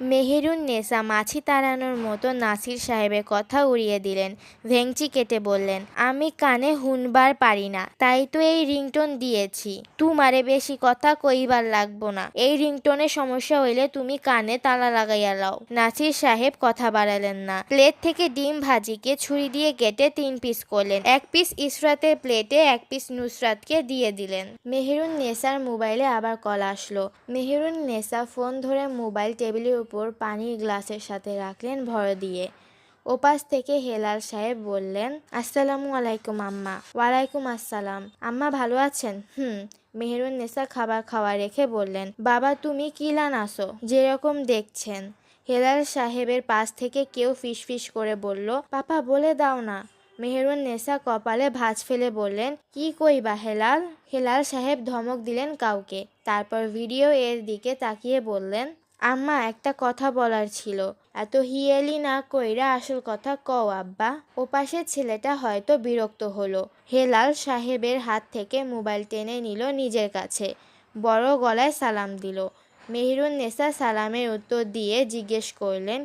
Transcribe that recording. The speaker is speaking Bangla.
মেহেরুন নেসা মাছি তাড়ানোর মতো নাসির সাহেবের কথা উড়িয়ে দিলেন। ভেংচি কেটে বললেন, আমি কানে হুনবার পারি না, তাই তো এই রিংটোন দিয়েছি। তুমারে বেশি কথা কইবার লাগবো না। এই রিংটোনের সমস্যা হইলে তুমি কানে তালা লাগাইয়া লাও। নাসির সাহেব কথা বাড়ালেন না। প্লেট থেকে ডিম ভাজিকে ছুরি দিয়ে কেটে তিন পিস করলেন। এক পিস ইসরাতের প্লেটে, এক পিস নুসরাতকে দিয়ে দিলেন। মেহেরুন নেসার মোবাইলে আবার কল আসলো। মেহেরুন নেসা ফোন ধরে মোবাইল টেবিলের উপর পানির গ্লাসের সাথে রাখলেন ভর দিয়ে। ওপাশ থেকে হেলাল সাহেব বললেন, আসসালামু আলাইকুম, আম্মা। ওয়ালাইকুম আসসালাম। আম্মা ভালো আছেন? হুম। মেহেরুন নেসা খাবার খাওয়া রেখে বললেন, বাবা, তুমি কিলান আসো যেরকম দেখছেন। হেলাল সাহেবের পাশ থেকে কেউ ফিসফিস করে বলল, পাপা, বলে দাও না। মেহেরুন নেসা কপালে ভাঁজ ফেলে বললেন, কি কইবা হেলাল? হেলাল সাহেব ধমক দিলেন কাউকে। তারপর ভিডিও এর দিকে তাকিয়ে বললেন আম্মা, একটা কথা বলার ছিল। এত হিয়েলি না কইরা আসল কথা কও আব্বা। ও পাশের ছেলেটা হয়তো বিরক্ত হলো। হেলাল সাহেবের হাত থেকে মোবাইল টেনে নিল নিজের কাছে। বড় গলায় সালাম দিল। মেহরুন নেসা সালামের উত্তর দিয়ে জিজ্ঞেস করলেন